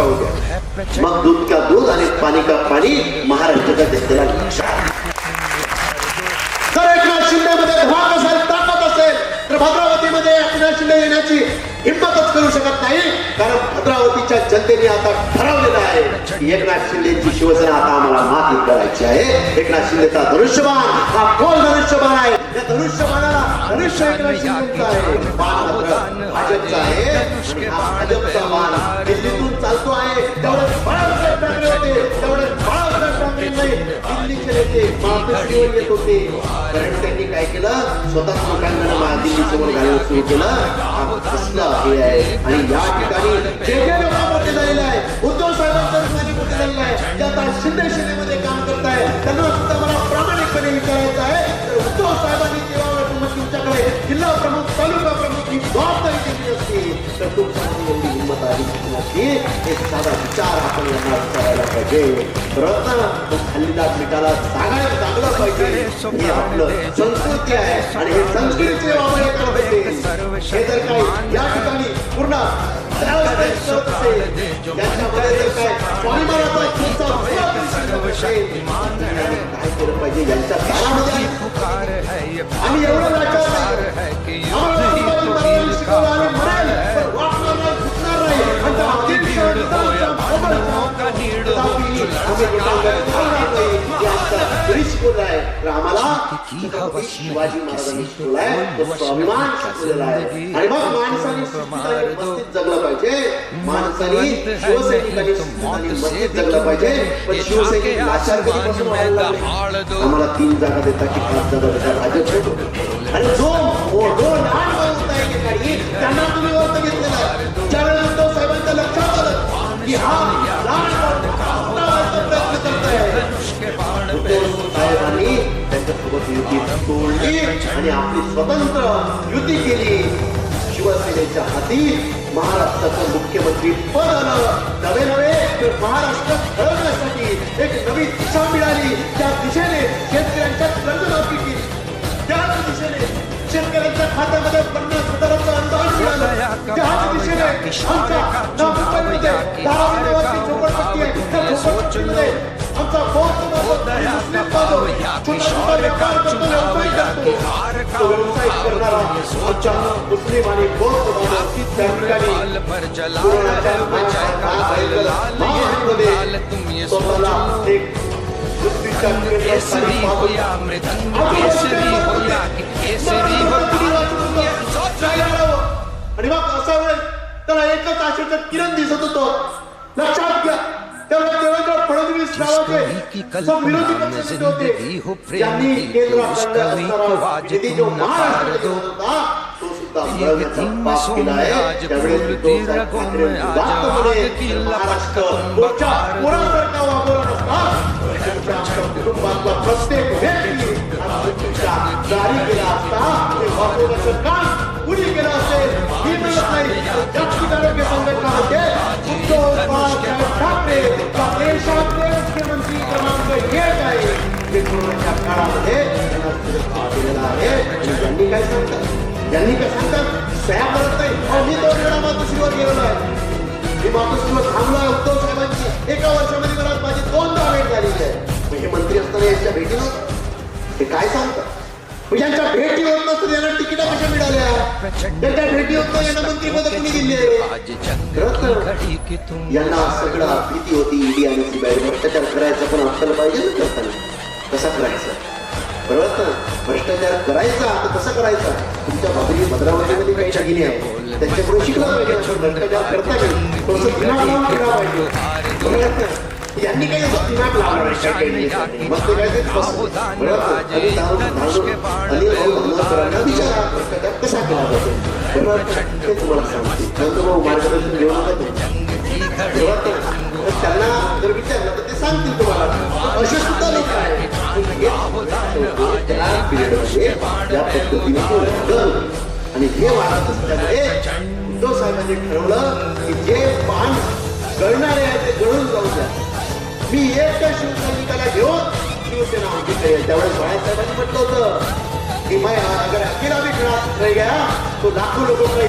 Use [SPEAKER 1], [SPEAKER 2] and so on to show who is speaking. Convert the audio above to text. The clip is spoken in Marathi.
[SPEAKER 1] का हो गया मग दूध का दूध आणि पाणी का पाणी महाराष्ट्राच्या जनतेला एकनाथ शिंदे मध्ये असेल ताकद असेल तर भद्रावतीमध्ये एकनाथ शिंदे येण्याची हिंमतच करू शकत नाही. कारण भद्रावतीच्या जनतेने आता ठरवलेलं आहे एकनाथ शिंदेची शिवसेना आता आम्हाला माती करायची आहे. एकनाथ शिंदेचा धनुष्यबाण हा कोण धनुष्यबाण आहे? या धनुष्यबाणाला धनुष्य एकनाथ शिंदेचा आहे. भाजपचा आहे. भाजपचा दिल्लीतून तेवढंच बाळासाहेब ठाकरे होते तेवढंच बाळासाहेब दिल्लीचे नेते येत होते कारण त्यांनी काय केलं लोकांना दिल्ली समोर घालणं सुरू केलं हा हे आहे. आणि या ठिकाणी जे जे लोक मोठे झालेले आहे उद्धव साहेबांच्या रूपाने मोठे आहे जे आता शिंदे सेनेमध्ये काम करताय त्यांना सुद्धा मला प्रामाणिकपणे विचारायचं आहे तर उद्धव साहेबांनी जेव्हा तुमच्याकडे जिल्हा प्रमुख तालुका प्रमुख ही जबाबदारी दिली तर तुमच्यामध्ये एवढी हिंमत आली नसती एक साधा विचार आपण यांना करायला पाहिजे प्रयत्न हल्लीदार मिठाला जागा जागलं पाहिजे हे आपलं संस्कृती आहे आणि हे संस्कृतीचे हे हे जर काही या ठिकाणी पूर्ण काय केलं पाहिजे यांच्या आम्हाला छत्रपती शिवाजी महाराजांनी शिकवलाय तो स्वाभिमान शिकवलेला आहे आणि मग माणसाने मस्तीत जगलं पाहिजे माणसाने शिवसैनिकांनी मस्तीत जगलं पाहिजे पण शिवसैनिक लाचार कधीपासून व्हायला लागले आम्हाला तीन जागा देता की पाच जागा देता भाजप आणि जो लहान त्यांना तुम्ही वर्त घेतलेला आहे ज्यावेळेस उद्धव साहेबांच्या लक्षात आलं की हा त्यांच्यासोबत युती तोडली आणि आपली स्वतंत्र युती केली शिवसेनेच्या हाती महाराष्ट्राचं मुख्यमंत्री पद आलं नवे नवे तर महाराष्ट्र घडवण्यासाठी एक नवी दिशा मिळाली त्या दिशेने शेतकऱ्यांच्या कर्जमाफी केली त्याच दिशेने शेतकऱ्यांच्या खात्यामध्ये पन्नास हजाराचं अनुदान मिळालं त्याच दिशेने आमच्या नागपूरमध्ये झोपडपट्टी त्या झोपडपट्टीमध्ये आमचा मुस्लिम आणि कोरोनाच्या महामारीमध्ये स्वतःला एक पृथ्वीच्या केंद्रस्थानी पाहून आणि मग असा वेळ त्याला एकच आशेचा किरण दिसत होतो लक्षात घ्या तेव्हा देवेंद्र फडणवीस नावाचे सब विरोधी पक्षनेते होते त्यांनी केंद्राकडे असणारा निधी जो आहे ते कोरोनाच्या काळामध्ये त्यांना सुरक्षा दिलेला आहे. आणि त्यांनी काय सांगतात? यांनी काय सांगतात? सह्या करत नाही अहो, मी दोन वेळा मातोश्रीवर गेलेलो आहे. मी मातोश्रीवर थांबलोय उद्धव साहेबांची. एका वर्षामध्ये मला माझी दोनदा भेट झालेली आहे. मग हे मंत्री असताना यांच्या भेटी नव्हत्या ते काय सांगतात? यांच्या भेटी होत नसतं यांना तिकीट कशा मिळाल्या? त्यांच्या भेटी होत नाही यांना मंत्रीपद कुणी दिले यांना सगळं भीती होती ईडी आणि सीबीआय भ्रष्टाचार करायचं पण अक्कल पाहिजे ना करताना. कसा करायचा. बरोबर ना भ्रष्टाचार करायचा तर कसं करायचा. तुमच्या बाजूने भद्रावतीमध्ये काही दागिने आहे त्यांच्याकडून शिकला पाहिजे. भ्रष्टाचार करता येईल. केला पाहिजे. बरोबर ना? यांनी काही मग ते काय ते आणि भ्रष्टाचार कसा केला जातो? बरोबर? ते तुम्हाला सांगते. नंतर मार्गदर्शन घेऊन या पद्धतीने तो वाढलं. आणि हे वाढत असल्यामुळे उद्धव साहेबांनी ठरवलं की जे पान गळणारे आहे ते गळून जाऊ द्या मी एक शिवसैनिकाला घेऊन शिवसेना आमची करेल त्यावेळेस बाळासाहेबांनी म्हटलं होतं की मैं अगर अकेला भी खड़ा रह गया तो लाखों लोगों का